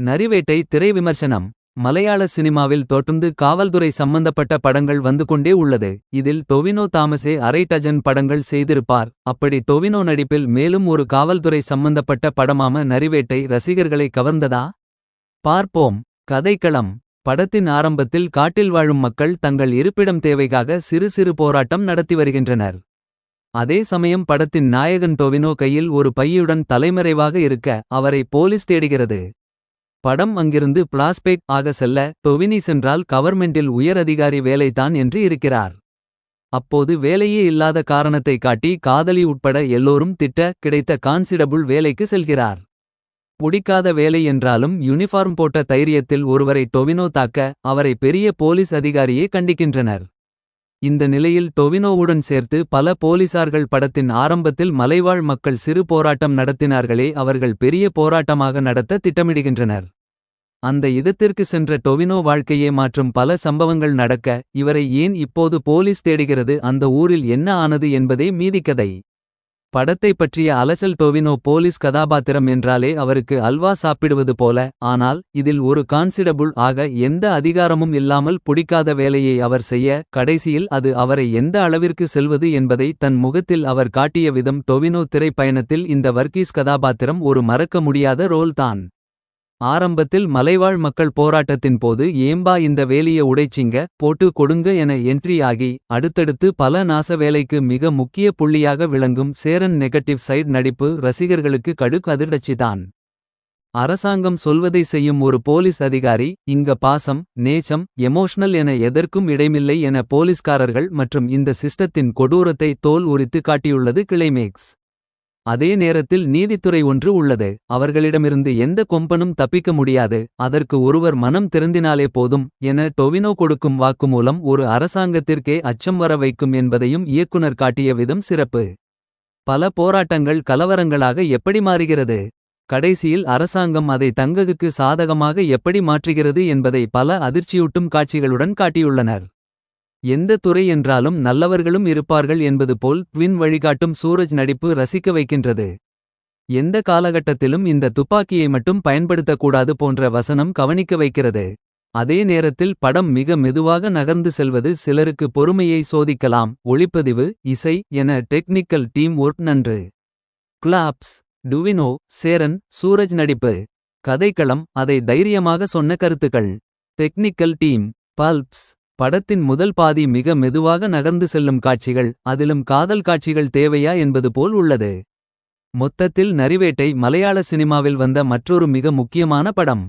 நரிவேட்டை திரை விமர்சனம். மலையாள சினிமாவில் தொடர்ந்து காவல்துறை சம்பந்தப்பட்ட படங்கள் வந்து கொண்டே உள்ளது. இதில் டொவினோ தாமஸே அரை டஜன் படங்கள் செய்திருப்பார். அப்படி டொவினோ நடிப்பில் மேலும் ஒரு காவல்துறை சம்பந்தப்பட்ட படமாம நரிவேட்டை ரசிகர்களை கவர்ந்ததா? பார்ப்போம். கதைக்களம். படத்தின் ஆரம்பத்தில் காட்டில் வாழும் மக்கள் தங்கள் இருப்பிடம் தேவைக்காக சிறு சிறு போராட்டம் நடத்தி வருகின்றனர். அதே சமயம் படத்தின் நாயகன் டொவினோ கையில் ஒரு பையுடன் தலைமறைவாக இருக்க அவரை போலீஸ் தேடுகிறது. படம் அங்கிருந்து பிளாஸ்பேக் ஆக செல்ல டொவினி சென்றால் கவர்மெண்டில் உயர் அதிகாரி வேலைதான் என்று இருக்கிறார். அப்போது வேலையே இல்லாத காரணத்தை காட்டி காதலி உட்பட எல்லோரும் திட்ட கிடைத்த கான்சிடபுள் வேலைக்கு செல்கிறார். பிடிக்காத வேலை என்றாலும் யூனிஃபார்ம் போட்ட தைரியத்தில் ஒருவரை டொவினோ தாக்க அவரை பெரிய போலீஸ் அதிகாரியே கண்டிக்கின்றனர். இந்த நிலையில் டொவினோவுடன் சேர்த்து பல போலீசார்கள் படத்தின் ஆரம்பத்தில் மலைவாழ் மக்கள் சிறு போராட்டம் நடத்தினார்களே அவர்கள் பெரிய போராட்டமாக நடத்த திட்டமிடுகின்றனர். அந்த இதத்திற்கு சென்ற டொவினோ வாழ்க்கையே மாற்றும் பல சம்பவங்கள் நடக்க இவரை ஏன் இப்போது போலீஸ் தேடுகிறது அந்த ஊரில் என்ன ஆனது என்பதே மீதிக்கதை படத்தை பற்றிய அலசல் டொவினோ போலீஸ் கதாபாத்திரம் என்றாலே அவருக்கு அல்வா சாப்பிடுவது போல ஆனால் இதில் ஒரு கான்சிடபுள் ஆக எந்த அதிகாரமும் இல்லாமல் பிடிக்காத வேலையை அவர் செய்ய கடைசியில் அது அவரை எந்த அளவிற்கு செல்வது என்பதை தன் முகத்தில் அவர் காட்டிய விதம் டொவினோ திரைப்பயணத்தில் இந்த வர்க்கீஸ் கதாபாத்திரம் ஒரு மறக்க முடியாத ரோல்தான். ஆரம்பத்தில் மலைவாழ் மக்கள் போராட்டத்தின் போது ஏம்பா இந்த வேலிய உடைச்சிங்க போட்டு கொடுங்க என என்ட்ரி ஆகி அடுத்தடுத்து பல நாச வேலைக்கு மிக முக்கிய புள்ளியாக விளங்கும் சேரன் நெகட்டிவ் சைட் நடிப்பு ரசிகர்களுக்கு கடுக் அதிர்ச்சிதான். அரசாங்கம் சொல்வதை செய்யும் ஒரு போலீஸ் அதிகாரி இங்க பாசம் நேச்சம் எமோஷனல் என எதற்கும் இடைமில்லை என போலீஸ்காரர்கள் மற்றும் இந்த சிஸ்டத்தின் கொடூரத்தை தோல் உரித்து காட்டியுள்ளது கிளைமேக்ஸ். அதே நேரத்தில் நீதித்துறை ஒன்று உள்ளது. அவர்களிடமிருந்து எந்த கொம்பனும் தப்பிக்க முடியாது. அதற்கு ஒருவர் மனம் திறந்தினாலே போதும் என டொவினோ கொடுக்கும் வாக்குமூலம் ஒரு அரசாங்கத்திற்கே அச்சம் வர வைக்கும் என்பதையும் இயக்குனர் காட்டிய விதம் சிறப்பு. பல போராட்டங்கள் கலவரங்களாக எப்படி மாறுகிறது? கடைசியில் அரசாங்கம் அதை தங்ககுக்கு சாதகமாக எப்படி மாற்றுகிறது என்பதை பல அதிர்ச்சியூட்டும் காட்சிகளுடன் காட்டியுள்ளனர். எந்த துறை என்றாலும் நல்லவர்களும் இருப்பார்கள் என்பது போல் ட்வின் வழிகாட்டும் சூரஜ் நடிப்பு ரசிக்க வைக்கின்றது. எந்த காலகட்டத்திலும் இந்த துப்பாக்கியை மட்டும் பயன்படுத்தக்கூடாது போன்ற வசனம் கவனிக்க வைக்கிறது. அதே நேரத்தில் படம் மிக மெதுவாக நகர்ந்து செல்வது சிலருக்கு பொறுமையை சோதிக்கலாம். ஒளிப்பதிவு இசை என டெக்னிக்கல் டீம் ஒர்க் நன்று. கிளாப்ஸ் டுவினோ சேரன் சூரஜ் நடிப்பு. கதைக்களம் அதை தைரியமாக சொன்ன கருத்துக்கள். Technical team bulbs. படத்தின் முதல் பாதி மிக மெதுவாக நகர்ந்து செல்லும் காட்சிகள் அதிலும் காதல் காட்சிகள் தேவையா என்பது போல் உள்ளது. மொத்தத்தில் நரிவேட்டை மலையாள சினிமாவில் வந்த மற்றொரு மிக முக்கியமான படம்.